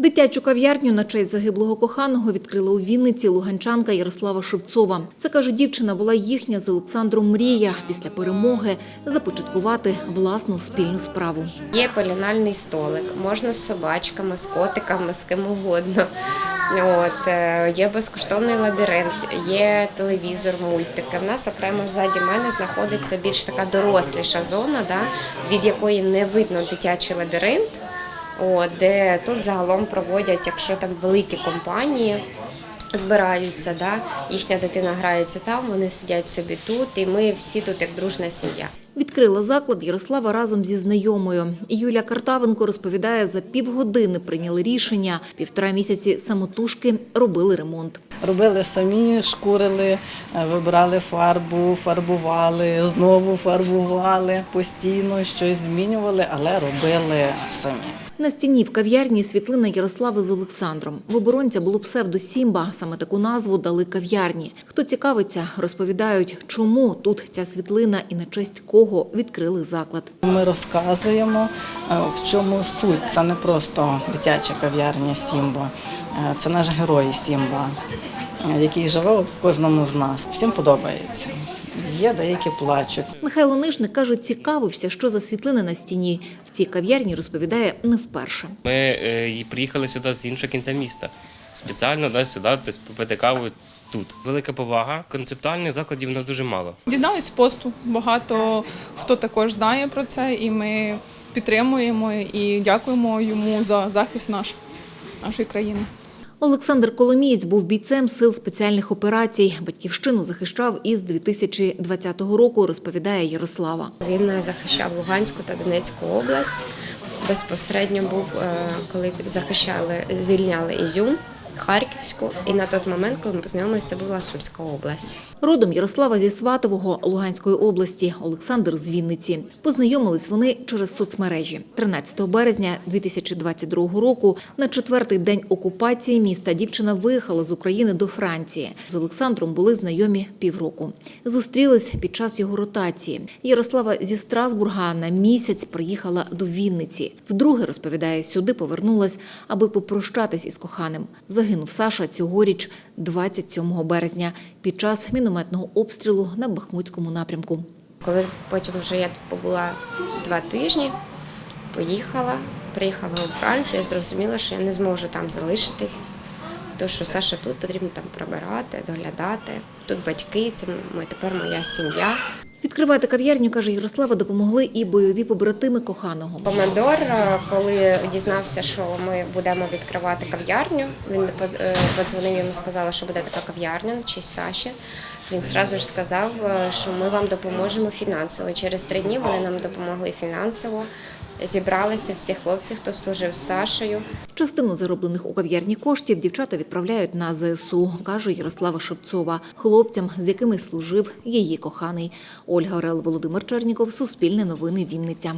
Дитячу кав'ярню на честь загиблого коханого відкрила у Вінниці луганчанка Ярослава Шевцова. Це каже дівчина, була їхня з Олександром мрія після перемоги започаткувати власну спільну справу. Є полінальний столик, можна з собачками, з котиками, з ким угодно. От, е, є безкоштовний лабіринт, є телевізор, мультики. В нас окремо ззаді мене знаходиться більш така доросліша зона, да, від якої не видно дитячий лабіринт. От, де тут загалом проводять, якщо там великі компанії збираються, да, їхня дитина грається там, вони сидять собі тут, і ми всі тут як дружна сім'я. Відкрила заклад Ярослава разом зі знайомою. Юлія Картавенко розповідає, за півгодини прийняли рішення. Півтора місяці самотужки робили ремонт. Робили самі, шкурили, е, вибирали фарбу, фарбували, знову фарбували, постійно щось змінювали, але робили самі. На стіні в кав'ярні світлина Ярослави з Олександром. В оборонця було псевдо Сімба. Саме таку назву дали кав'ярні. Хто цікавиться, розповідають, чому тут ця світлина і на честь кого відкрили заклад. Ми розказуємо, е, в чому суть. Це не просто дитяча кав'ярня Сімба, е, це наш герой Сімба, який живе в кожному з нас. Всім подобається. Є деякі плачуть. Михайло Нишник каже, цікавився, що за світлини на стіні. В цій кав'ярні розповідає не вперше. Ми е, приїхали сюди з іншого кінця міста. Спеціально да, сюди попити каву тут. Велика повага. Концептуальних закладів у нас дуже мало. Дізнались посту. Багато хто також знає про це, і ми підтримуємо і дякуємо йому за захист наш, нашої країни. Олександр Коломієць був бійцем сил спеціальних операцій. Батьківщину захищав із 2020 року, розповідає Ярослава. Він захищав Луганську та Донецьку область. Безпосередньо був, е, коли захищали, звільняли Ізюм, Харківську. І на той момент, коли ми познайомилися, це була Сульська область. Родом Ярослава зі Сватового Луганської області, Олександр з Вінниці. Познайомились вони через соцмережі. 13 березня 2022 року, на четвертий день окупації міста, дівчина виїхала з України до Франції. З Олександром були знайомі півроку. Зустрілись під час його ротації. Ярослава зі Страсбурга на місяць приїхала до Вінниці. Вдруге розповідає, сюди повернулась, аби попрощатись із коханим. Загинув Саша цьогоріч, 27 березня, під час мінометного обстрілу на Бахмутському напрямку. Коли потім вже я побула два тижні, поїхала, приїхала у Францію, я зрозуміла, що я не зможу там залишитись. Тому що Саша тут потрібно там прибирати, доглядати. Тут батьки, це тепер моя сім'я. Відкривати кав'ярню, каже Ярослава, допомогли і бойові побратими коханого. Командор, е, коли дізнався, що ми будемо відкривати кав'ярню, він е, подзвонив йому, сказала, що буде така кав'ярня на честь Саші. Він одразу ж сказав, е, що ми вам допоможемо фінансово. Через три дні вони нам допомогли фінансово. Зібралися всі хлопці, хто служив з Сашею. Частину зароблених у кав'ярні коштів дівчата відправляють на ЗСУ, каже Ярослава Шевцова, хлопцям, з якими служив її коханий. Ольга Орел, Володимир Черніков, Суспільне новини, Вінниця.